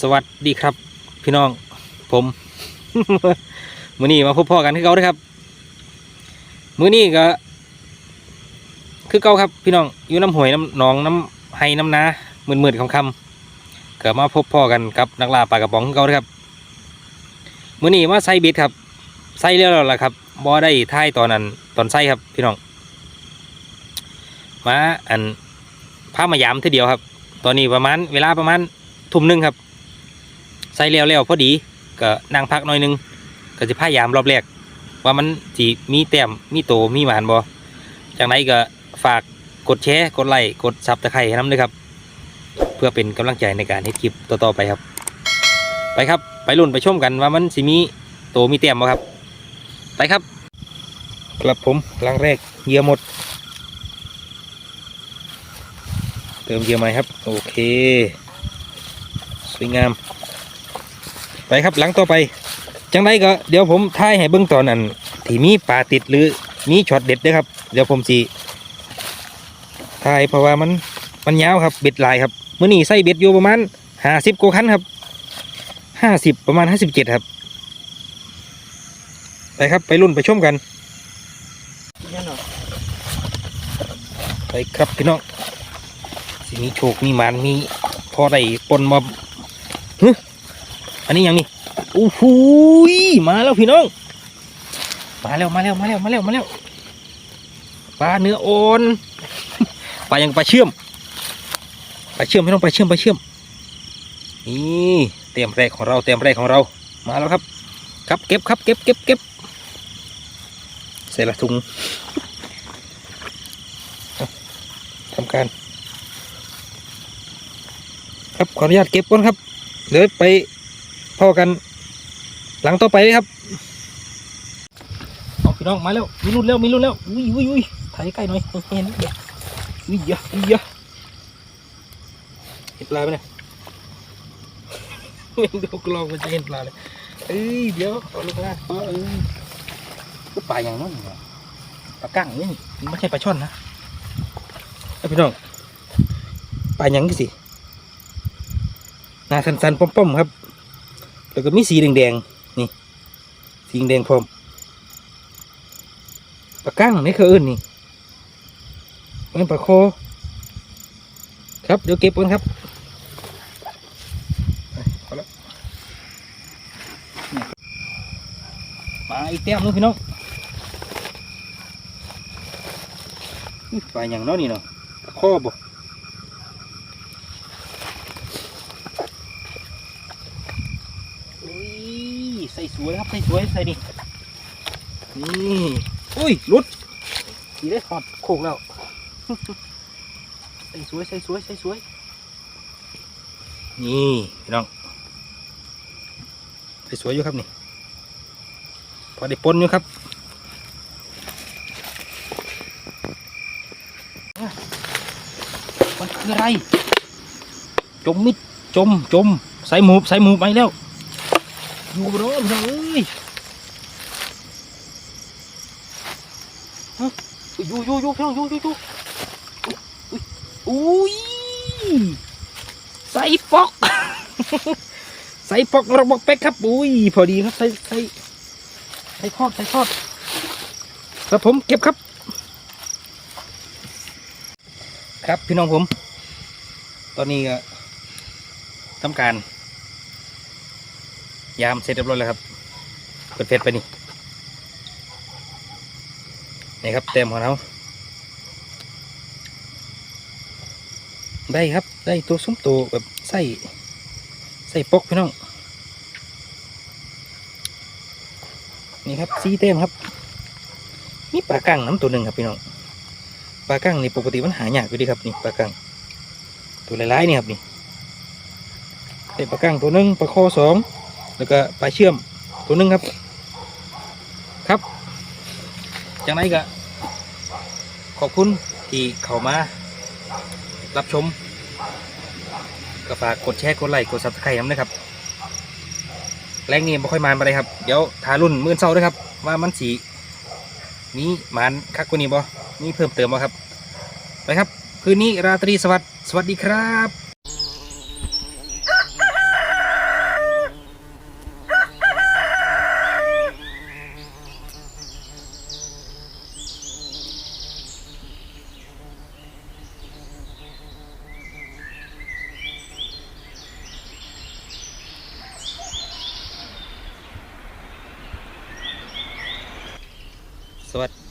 สวัสดีครับ พี่น้องผมมื้อนี้มาพบพ่อกันคือเก่าเด้ครับ มื้อนี้ก็ คือเก่าครับ พี่น้องอยู่น้ำหวยน้ำหนองน้ำไห้น้ำนาหมืดๆค่ำๆก็มาพบพ่อกันกับนักล่าปลากระป๋องคือเก่าเด้ครับมื้อนี้มาใส่เบ็ดครับใส่แล้วล่ะครับบ่ได้ท่ายตอนนั้นตอนใส่ครับ พี่น้องมาอันพามายามทีเดียวครับ ตอนนี้ประมาณเวลาประมาณทุ่มหนึ่งครับ ใส่แล้วแล้วพอดีก็นั่งพักหน่อยหนึงก็จะพยายามรอบแรก ว่ามันจีมีแต้มมีโตมีหมานบอจากนั้นก็ฝากกดแชร์กดไลค์กดซับตะไคร้ให้น้ำด้วยครับ เพื่อเป็นกำลังใจในการให้คลิปต่อๆไปครับ ไปครับไปรุ่นไปชมกันว่ามันสิมีโตมีแต้มบ่ครับ ไปครับครับผมครั้งแรกเหยื่อหมด เติมเหยื่อใหม่ครับ โอเค สวยงาม ไปครับหลังต่อไป จังไรก็เดี๋ยวผมถ่ายให้เบื้องตอนนั้นที่มีปลาติดหรือมีช็อตเด็ดเด้วยครับ เดี๋ยวผมสีถ่ายเพราะว่ามันมันยาวครับเบ็ดลายครับเมื่อนี้ใส่เบ็ดอยู่ประมาณห้าสิบกว่าคันครับห้าสิบประมาณห้าสิบเจ็ดครับไปครับไปรุ่นไปชมกันไปครับพี่น้องสิมีโชคมีหมานมีพอได้ปนมาฮึ อันนี้ยังนี่โอ้โหยมาแล้วพี่น้อง มาแล้วมาแล้วมาแล้วมาแล้วมาแล้วปลาเนื้ออ่อนปลายังปลาเชื่อมปลาเชื่อมพี่น้องปลาเชื่อมปลาเชื่อมนี่เตรียมแรกของเราเตรียมแรกของเรามาแล้วครับ ครับเก็บครับเก็บเก็บเก็บใส่ละถุงทำการ ครับขออนุญาตเก็บก่อนครับเดี๋ยวไป พอกัน หลังต่อไปครับเอาพี่น้องมาแล้วมีรุ่นแล้วมีรุ่นแล้วอุ้ยอุ้ยอุ้ยถ่ายใกล้หน่อยเห็นเดียวอุ้ยเยอะอุ้ยเยอะเห็นปลาไหมเนี่ยไม่ดูกลองมันจะเห็นปลาเลยเอ้ยเดี๋ยวเอาลูกนะเออเออก็ปลาอย่างนั้นปลากั้งนี่ไม่ใช่ปลาช่อนนะเอพี่น้องปลาหยังกี่สิหน้าสันๆป้อมๆครับ แล้วก็มีสีแดงๆนี่สีแดงพร้อมปลากั้งนี่คือเอิ้นนี่เป็นปลาโค ครับเดี๋ยวเก็บกันครับปเอาละนี่มาอีกแต้มนึงพี่น้องปลาอย่างน้อนี่เนาะข้อบ่อุ้ยใส่ส วยครับใส่สวยใส่นี่นี่อุ้ยลุดดีได้ถอดโคกแล้วใส่สวยใส่สวยใส่สวยนี่พี่น้องใส่สวยอยู่ครับนี่พอได้ปนอยู่ครับมันคืออะไร จมมิดจมจมใส่หมูบใส่หมูบไปแล้ว อยู่บนรถเอ้ยฮะอยู่อยู่อยู่พี่น้องอยู่อยู่อยู่อุ้ยใส่ปอกใส่ปอกเระบอกเป็กครับอุ้ยพอดีครับใส่ใส่ใส่ทอดใส่ทอดครับผมเก็บครับ ครับพี่น้องผม ตอนนี้ก็ทำการ ยามเสร็จเรียบร้อยแล้วครับเปิดเฟซไปนี่นี่ครับเต็มของเราได้ครับได้ตัวซุ้มตัวแบบไส้ไส้ปกพี่น้องนี่ครับซีเต็มครับมีปลากั้งน้ำตัวหนึ่งครับพี่น้องปลากั้งนี่ปกติมันหายากอยู่ดีครับนี่ปลากั้งตัวหลายๆนี่ครับนี่เป็นปลากั้งตัวหนึ่งปลาคอสอง แล้วก็ปลาเชื่อมตัวหนึ่งครับ ครับจากนั้นก็ขอบคุณที่เข้ามา รับชมก็ฝากกดแชร์กดไลค์กดซับสไครต์นะครับแรงนี้ไม่ค่อยมานไปเลยครับ เดี๋ยวทารุ่นมื่นเศร้าด้วยครับ ว่ามันสีมีหมานคักกว่านี้บ่มีเพิ่มเติมบ่ครับ ไปครับ คืนนี้ราตรีสวัสดิ์สวัสดีครับ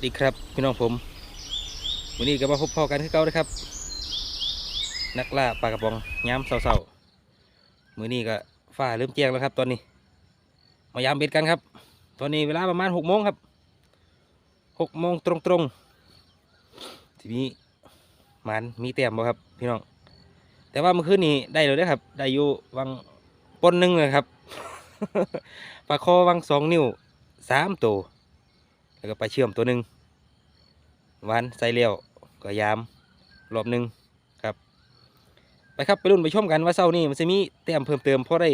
ดีครับพี่น้องผมวันนี้ก็มาพบพ่อกันคือเก่านะครับ นักล่าปลากระป๋องย้ำเศร้าๆมือนี้ก็ฟ้าเริ่มแจ้งแล้วครับ ตอนนี้ มายามเบ็ดกันครับ ตอนนี้เวลาประมาณหกโมงครับหกโมงตรงๆทีนี้มันมีแต้มบ่ครับ พี่น้อง แต่ว่าเมื่อคืนนี้ได้เลยนะครับ ได้อยู่วังปนหนึ่งเลยครับปลาคอวังสองนิ้วสามตัว แล้วก็ไปเชื่อมตัวหนึ่งวานใส่เลี้ยวก็ยามรอบหนึ่งครับ ไปครับไปรุ่นไปชมกันว่าเศร้านี่มันจะมีแต้มเพิ่มเติมเพราะได้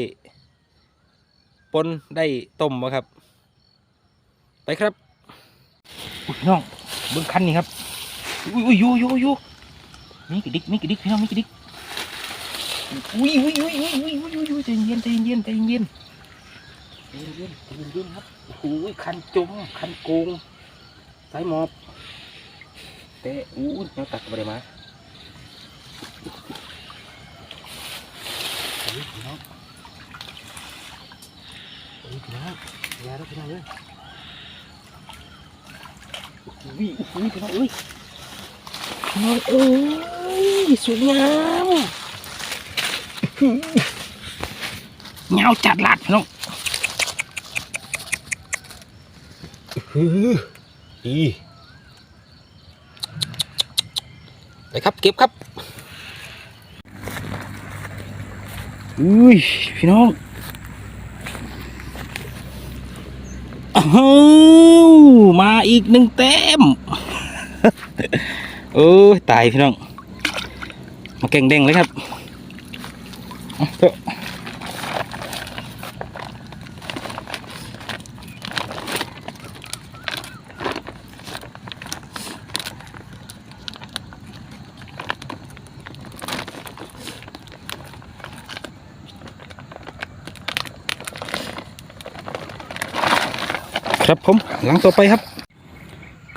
ปนได้ต้มมาครับ ไปครับพี่น้องเบิ้งคันนี่ครับอุ้ยอุ้ยอุ้ยูยูยูมีกระดิกมีกระดิกพี่น้องมีกระดิกอุ้ยอุ้ยอุ้ยอุ้ยอุ้ยอุ้ยใจเย็นใจเย็นใจเย็น ใจเย็นใจเย็นครับโอ้ยคันจมคันโกงสายหมอบแต่อู้ยยังตัดไปเลยมาเฮ้ยน้องเฮ้ยน้องอย่าแล้วพี่น้องเลยอุ้ยอุ้ยพี่น้องเอ้ยน้องเอ้ยสวยงามเงาจัดหลัดพี่น้อง อื้อดีไปครับเก็บครับอุ้ยพี่น้องอ้าวมาอีกหนึ่งแต้มโอ้ยตายพี่น้อง มาเก่งเด้งเลยครับเอาเถอะ ครับผมหลังต่อไปครับ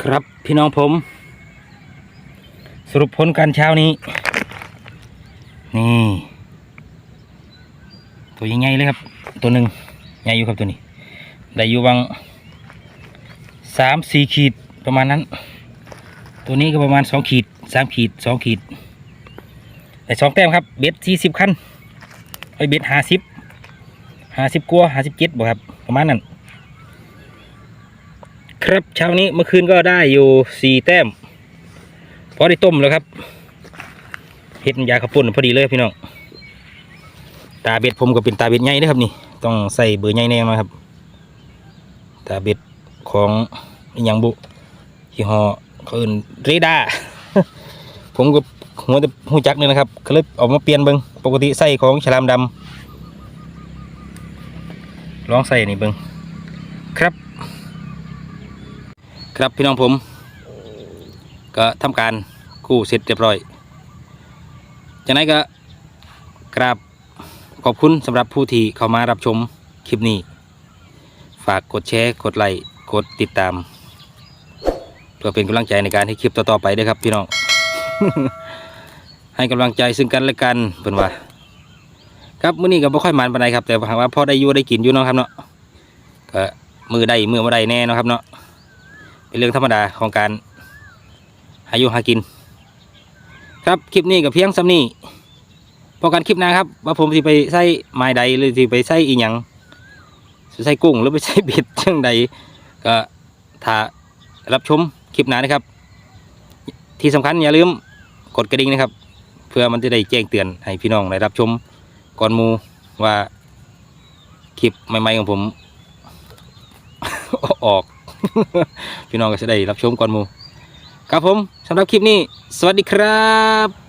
ครับพี่น้องผม สรุปผลการเช้านี้ นี่ ตัวใหญ่ๆเลยครับ ตัวหนึ่งใหญ่อยู่ครับตัวนี้ ได้อยู่วังสามสี่ขีดประมาณนั้น ตัวนี้ก็ประมาณสองขีดสามขีดสองขีดได้สองแต้มครับ เบ็ดสี่สิบคันไอเบ็ดห้าสิบห้าสิบกัวห้าสิบเจ็ดบ่ครับ ประมาณนั้น ครับเช้านี้เมื่อคืนก็ได้อยู่สี่แต้มพอได้ต้มแล้วครับเห็ดยาขับปุ่นพอดีเลยพี่น้องตาเบ็ดผมก็เป็นตาเบ็ดใหญ่นะครับนี่ต้องใส่เบอร์ใหญ่แน่นอนครับตาเบ็ดของอยังบุยี่ห้อเขาอื่นเรดาผมก็หัวแต่หูจักเนี่ยนะครับก็เลยออกมาเปลี่ยนเบิงปกติใส่ของฉลามดำลองใส่นี่เบิงครับ ครับพี่น้องผม ก็ทำการกู้เสร็จเรียบร้อย จากนั้นก็กราบขอบคุณสำหรับผู้ที่เข้ามารับชมคลิปนี้ ฝากกดแชร์กดไลค์กดติดตาม เพื่อเป็นกำลังใจในการให้คลิปต่อๆไปด้วยครับพี่น้อง ให้กำลังใจซึ่งกันและกันเป็นว่าครับมื้อนี้ก็บ่ค่อยมันปานใดครับแต่หากว่าพอได้อยู่ได้กินอยู่เนาะครับเนาะก็มือได้มือบ่ได้แน่เนาะครับเนาะ เป็นเรื่องธรรมดาของการหาอยู่หากิน ครับคลิปนี้กับเพียงซ้ำนี้พอกันคลิปหน้าครับ ว่าผมสิไปใส่ไม้ใดหรือสิไปใส่อีหยังสิใส่กุ้งหรือไปใส่เบ็ดเช่งใดก็ถ้ารับชมคลิปหน้านะครับ ที่สำคัญอย่าลืมกดกระดิ่งนะครับ เพื่อมันจะได้แจ้งเตือนให้พี่น้องได้รับชมก่อนมูว่าคลิปใหม่ๆของผม ออก พี่น้องก็จะได้รับชมก่อนมูครับผมสำหรับคลิปนี้ สวัสดีครับ